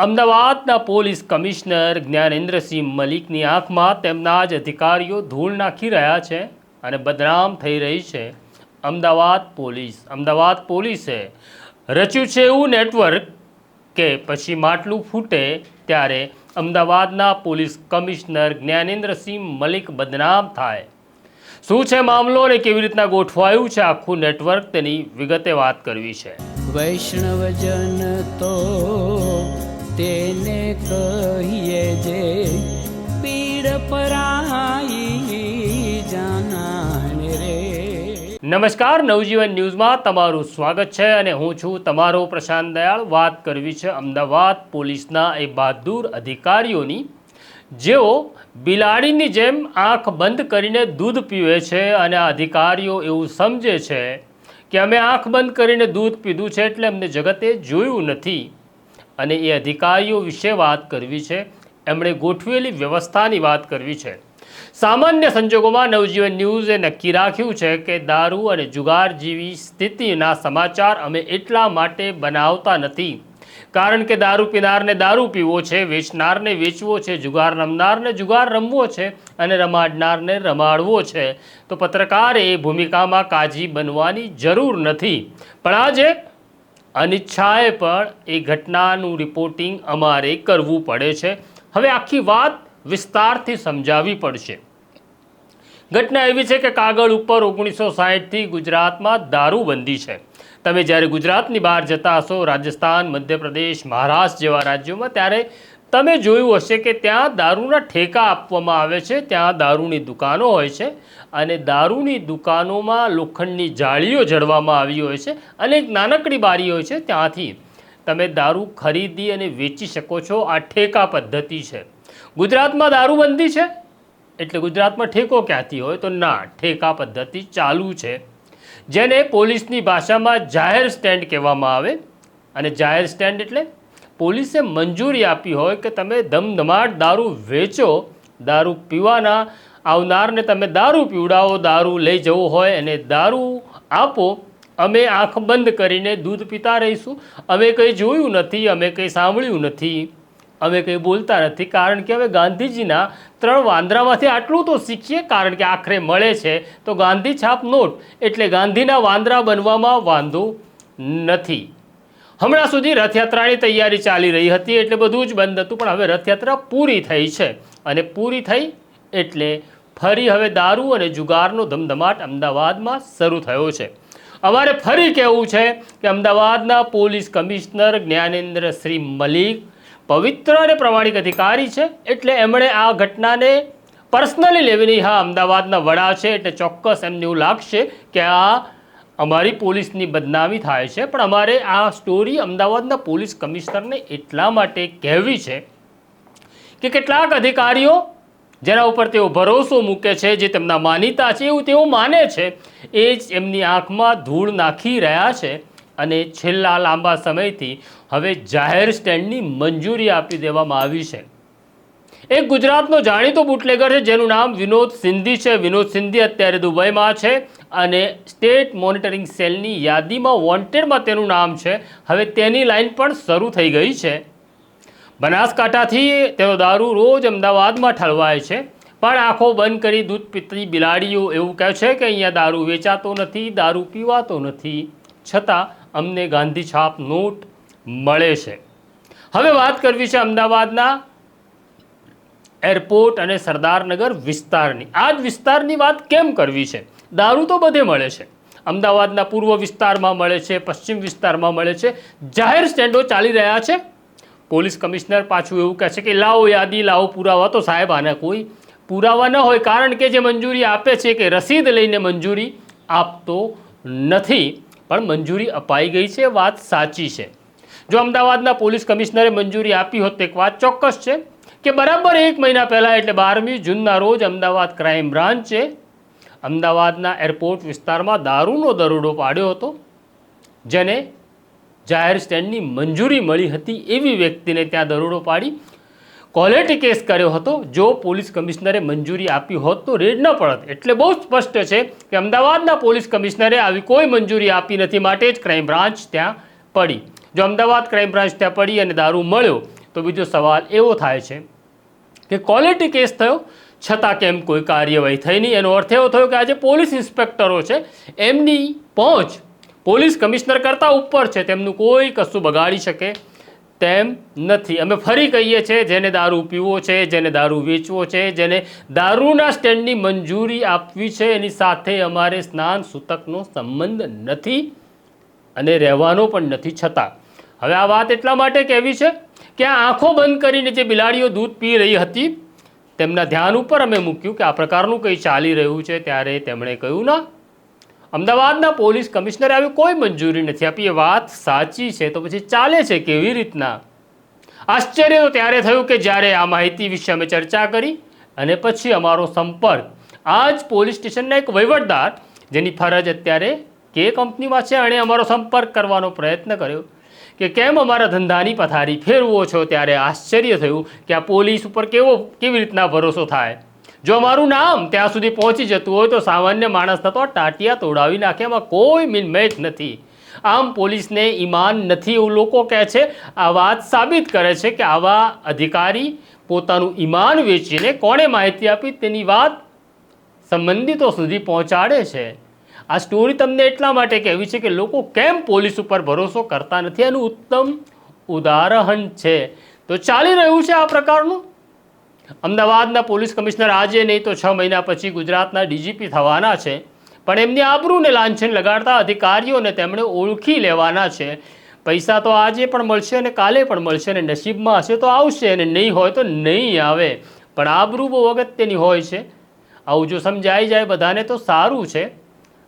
અમદાવાદના police commissioner Gyanendrasinh મલિકની આંખમાં તેમના જ અધિકારીઓ ધૂળ નાખી રહ્યા છે અને બદનામ થઈ રહી છે. અમદાવાદ પોલીસ, અમદાવાદ પોલીસે રચ્યું છે એવું નેટવર્ક કે પછી માટલું ફૂટે ત્યારે અમદાવાદના પોલીસ કમિશનર જ્ઞાનેન્દ્રસિંહ મલિક બદનામ થાય. શું છે મામલો અને કેવી રીતના ગોઠવાયું છે આખું નેટવર્ક તેની વિગતે વાત કરવી છે. વૈષ્ણવજન તો તેને કહીએ જે પીડ પરાઈ જાનાને રે. નમસ્કાર, નવજીવન ન્યૂઝમાં તમારું સ્વાગત છે અને હું છું તમારો પ્રશાંત દયાળ. વાત કરવી છે અમદાવાદ પોલીસના એ બહાદુર અધિકારીઓની. જેઓ બિલાડીની જેમ આંખ બંધ કરીને દૂધ પીવે છે અને અધિકારીઓ એવું સમજે છે કે અમે આંખ બંધ કરીને દૂધ પીધું છે એટલે અમને જગતે જોયું નથી. અને એ અધિકારીઓ વિશે વાત કરવી છે. એમણે ગોઠવેલી વ્યવસ્થાની વાત કરવી છે. સામાન્ય સંજોગોમાં નવજીવન ન્યૂઝે નક્કી રાખ્યું છે કે દારૂ અને જુગાર જેવી સ્થિતિના સમાચાર અમે એટલા માટે બનાવતા નથી. કારણ કે દારૂ પીનારને દારૂ પીવો છે, વેચનારને વેચવો છે, જુગાર રમનારને જુગાર રમવો છે અને રમાડનારને રમાડવો છે. તો પત્રકારે એ ભૂમિકામાં કાજી બનવાની જરૂર નથી. પણ આજે અનિચ્છાએ પણ એ ઘટનાનું રિપોર્ટિંગ અમારે કરવું પડે છે. હવે આખી વાત વિસ્તારથી સમજાવવી પડશે. ઘટના એવી છે કે કાગળ ઉપર ઓગણીસો સાહીઠથી ગુજરાતમાં દારૂબંધી છે. તમે જ્યારે ગુજરાતની બહાર જતા હશો રાજસ્થાન, મધ્યપ્રદેશ, મહારાષ્ટ્ર જેવા રાજ્યોમાં, ત્યારે તમે જોયું હશે કે ત્યાં દારૂના ઠેકા આપવામાં આવે છે, ત્યાં દારૂની દુકાનો હોય છે અને દારૂની દુકાનોમાં લોખંડની જાળીઓ જડવામાં આવી હોય છે અને એક નાનકડી બારી હોય છે, ત્યાંથી તમે દારૂ ખરીદી અને વેચી શકો છો. આ ઠેકા પદ્ધતિ છે. ગુજરાતમાં દારૂબંધી છે? એટલે ગુજરાતમાં ઠેકો ક્યાંથી હોય? તો ના, ઠેકા પદ્ધતિ ચાલુ છે. જેને પોલીસની ભાષામાં જાહેર સ્ટેન્ડ કહેવામાં આવે. અને જાહેર સ્ટેન્ડ એટલે પોલીસે મંજૂરી આપી હોય કે તમે ધમધમાટ દારૂ વેચો, દારૂ પીવાના, આવનારને તમે દારૂ પીવડાવો, દારૂ લઈ જવો હોય અને દારૂ આપો, અમે આંખ બંધ કરીને દૂધ પીતા રહીશું. અમે કંઈ જોયું નથી, અમે કંઈ સાંભળ્યું નથી, અમે કંઈ બોલતા નથી. કારણ કે હવે ગાંધીજીના ત્રણ વાંદરામાંથી આટલું તો શીખીએ, કારણ કે આખરે મળે છે. તો ગાંધી છાપ નોટ. એટલે ગાંધીના વાંદરા બનવામાં વાંધો નથી. હમણાં સુધી રથયાત્રાની તૈયારી ચાલી રહી હતી એટલે બધું જ બંધ હતું, પણ હવે રથયાત્રા પૂરી થઈ છે અને પૂરી થઈ એટલે ફરી હવે દારૂ અને જુગારનો ધમધમાટ અમદાવાદમાં શરૂ થયો છે. અમારે ફરી કહેવું છે કે અમદાવાદના પોલીસ કમિશનર જ્ઞાનેન્દ્ર શ્રી મલિક પવિત્ર અને પ્રમાણિક અધિકારી છે, એટલે એમણે આ ઘટનાને પર્સનલી લેવીની હા, અમદાવાદના વડા છે, એટલે ચોક્કસ એમને એવું લાગશે કે આ અમારી પોલીસની બદનામી થાય છે, પણ અમારે આ સ્ટોરી અમદાવાદના પોલીસ કમિશનરને એટલા માટે કહેવી છે કે કેટલાક અધિકારીઓ જેના ઉપર તેઓ ભરોસો મૂકે છે, જે તેમના માનીતા છે, એવું તેઓ માને છે, એ જ એમની આંખમાં ધૂળ નાખી રહ્યા છે અને છેલ્લા લાંબા સમયથી હવે જાહેર સ્ટેન્ડની મંજૂરી આપી દેવામાં આવી છે. એક ગુજરાતનો જાણીતો બુટલેગર છે, જેનું નામ વિનોદ સિંધી છે. વિનોદ સિંધી અત્યારે દુબઈમાં છે અને સ્ટેટ મોનિટરિંગ સેલની યાદીમાં વોન્ટેડમાં તેનું નામ છે. હવે તેની લાઈન પણ શરૂ થઈ ગઈ છે. બનાસકાંઠાથી તેનો દારૂ રોજ અમદાવાદમાં ઠલવાય છે. પણ આંખો બંધ કરી દૂધ પીતી બિલાડીઓ એવું કહે છે કે અહીંયા દારૂ વેચાતો નથી, દારૂ પીવાતો નથી. છતાં અમને ગાંધી છાપ નોટ મળે છે. હવે વાત કરવી છે અમદાવાદના એરપોર્ટ અને સરદારનગર વિસ્તારની. આ જ વિસ્તારની વાત કેમ કરવી છે? દારૂ તો બધે મળે છે. અમદાવાદના પૂર્વ વિસ્તારમાં મળે છે, પશ્ચિમ વિસ્તારમાં મળે છે. જાહેર સ્ટેન્ડો ચાલી રહ્યા છે. પોલીસ કમિશનર પાછું એવું કહે છે કે, લાવો યાદી, લાવો પુરાવા. તો સાહેબ, આને કોઈ પુરાવા ન હોય, કારણ કે જે મંજૂરી આપે છે કે રસીદ લઈને મંજૂરી આપતો નથી, પણ મંજૂરી અપાઈ ગઈ છે, વાત સાચી છે. જો અમદાવાદના પોલીસ કમિશનરે મંજૂરી આપી હોત તો એક વાત ચોક્કસ છે. કે બરાબર એક મહિના પહેલાં એટલે બારમી જૂનના રોજ અમદાવાદ ક્રાઇમ બ્રાન્ચે અમદાવાદના એરપોર્ટ વિસ્તારમાં દારૂનો દરોડો પાડ્યો હતો, જેને જાહેર સ્ટેન્ડની મંજૂરી મળી હતી એવી વ્યક્તિને ત્યાં દરોડો પાડી ક્વોલિટી કેસ કર્યો હતો. જો પોલીસ કમિશનરે મંજૂરી આપી હોત તો રેડ ન પડત એટલે બહુ સ્પષ્ટ છે કે અમદાવાદના પોલીસ કમિશનરે આવી કોઈ મંજૂરી આપી નથી, માટે જ ક્રાઇમ બ્રાન્ચ ત્યાં પડી. જો અમદાવાદ ક્રાઇમ બ્રાન્ચ ત્યાં પડી અને દારૂ મળ્યો તો બીજો સવાલ એવો થાય છે કે ક્વોલિટી કેસ થયો? છતાં કેમ કોઈ કાર્યવાહી થઈ નહીં? એનો અર્થ એવો થયો કે આજે પોલીસ ઇન્સ્પેક્ટરો છે, એમની પહોંચ પોલીસ કમિશનર કરતાં ઉપર છે, તેમનું કોઈ કશું બગાડી શકે તેમ નથી. અમે ફરી કહીએ છીએ જેને દારૂ પીવો છે, જેને દારૂ વેચવો છે, જેને દારૂના સ્ટેન્ડની મંજૂરી આપવી છે, એની સાથે અમારે સ્નાન સૂતકનો સંબંધ નથી અને રહેવાનો પણ નથી છતાં. હવે આ વાત એટલા માટે કહેવી છે કે આ આંખો બંધ કરીને જે બિલાડીઓ દૂધ પી રહી હતી, તેમના ધ્યાન ઉપર અમે મૂક્યું કે આ પ્રકારનું કંઈ ચાલી રહ્યું છે, ત્યારે તેમણે કહ્યું, ના, અમદાવાદના પોલીસ કમિશનરે આવી કોઈ મંજૂરી નથી આપી. એ વાત સાચી છે, તો પછી ચાલે છે કેવી રીતના? આશ્ચર્ય તો ત્યારે થયું કે જ્યારે આ માહિતી વિશે અમે ચર્ચા કરી અને પછી અમારો સંપર્ક આ જ પોલીસ સ્ટેશનના એક વહીવટદાર જેની ફરજ અત્યારે કે કંપનીમાં છે, એણે અમારો સંપર્ક કરવાનો પ્રયત્ન કર્યો. કે કેમ અમારા ધંધાની પથારી ફેરવો છો ત્યારે આશ્ચર્ય થયું કે આ પોલીસ ઉપર કેવો કેવી રીતના ભરોસો થાય? જો અમારું નામ ત્યાં સુધી પહોંચી જતું હોય તો સામાન્ય માણસને તો ટાટિયા તોડાવી નાખે, એમાં કોઈ મિનમેટ નથી. આમ પોલીસને ઈમાન નથી એવું લોકો કહે છે. આ વાત સાબિત કરે છે કે આવા અધિકારી પોતાનું ઈમાન વેચીને કોણે માહિતી આપી તેની વાત સંબંધિતો સુધી પહોંચાડે છે. આ સ્ટોરી તમને એટલા માટે કહેવી છે કે લોકો કેમ પોલીસ ઉપર ભરોસો કરતા નથી? એનું ઉત્તમ ઉદાહરણ છે. તો ચાલી રહ્યું છે આ પ્રકારનું? અમદાવાદના પોલીસ કમિશનર આજે નહીં તો છ મહિના પછી ગુજરાતના ડીજીપી થવાના છે. પણ એમની આબરૂને લાંછન લગાડતા અધિકારીઓને તેમણે ઓળખી લેવાના છે. પૈસા તો આજે પણ મળશે અને કાલે પણ મળશે અને નસીબમાં હશે તો આવશે અને નહીં હોય તો નહીં આવે. પણ આબરૂ બહુ અગત્યની હોય છે. આવું જો સમજાઈ જાય બધાને તો સારું છે.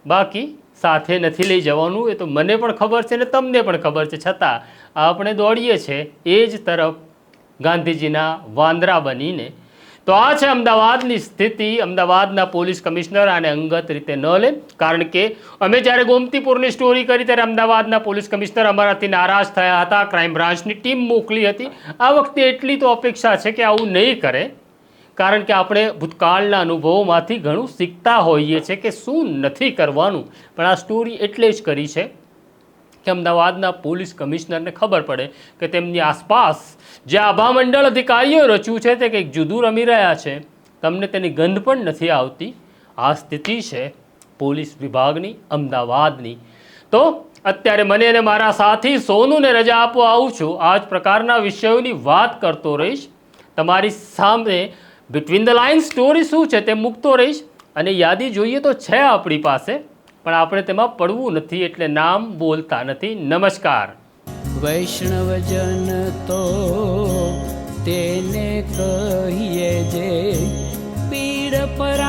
બાકી સાથે નથી લઈ જવાનું, એ તો મને પણ ખબર છે ને તમને પણ ખબર છે. છતાં આપણે દોડીએ છીએ એ જ તરફ ગાંધીજીના વાંદરા બનીને. તો આ છે અમદાવાદની સ્થિતિ. અમદાવાદના પોલીસ કમિશનર આને અંગત રીતે ન લે, કારણ કે અમે જ્યારે ગોમતીપુરની સ્ટોરી કરી ત્યારે અમદાવાદના પોલીસ કમિશનર અમારાથી નારાજ થયા હતા. ક્રાઇમ બ્રાન્ચની ટીમ મોકલી હતી. આ વખતે એટલી તો અપેક્ષા છે કે આવું નહીં કરે. કારણ કે આપણે ભૂતકાળના અનુભવોમાંથી ઘણું શીખતા હોઈએ છીએ કે શું નથી કરવાનું. પણ આ સ્ટોરી એટલે જ કરી છે કે અમદાવાદના પોલીસ કમિશનરને ખબર પડે કે તેમની આસપાસ જે આભામંડળ અધિકારીઓ રચ્યું છે તે કંઈક જુદું રમી રહ્યા છે. તમને તેની ગંધ પણ નથી આવતી? આ સ્થિતિ છે પોલીસ વિભાગની, અમદાવાદની. તો અત્યારે મને અને મારા સાથી સોનુને રજા આપવા આવું છું. આ જ પ્રકારના વિષયોની વાત કરતો રહીશ. તમારી સામે બિટવીન ધ લાઇન સ્ટોરી શું છે તે મૂકતો રહીશ. અને યાદી જોઈએ તો છે આપણી પાસે, પણ આપણે તેમાં પડવું નથી એટલે નામ બોલતા નથી. નમસ્કાર. વૈષ્ણવજન તો તેને કહીએ જે પીડ પર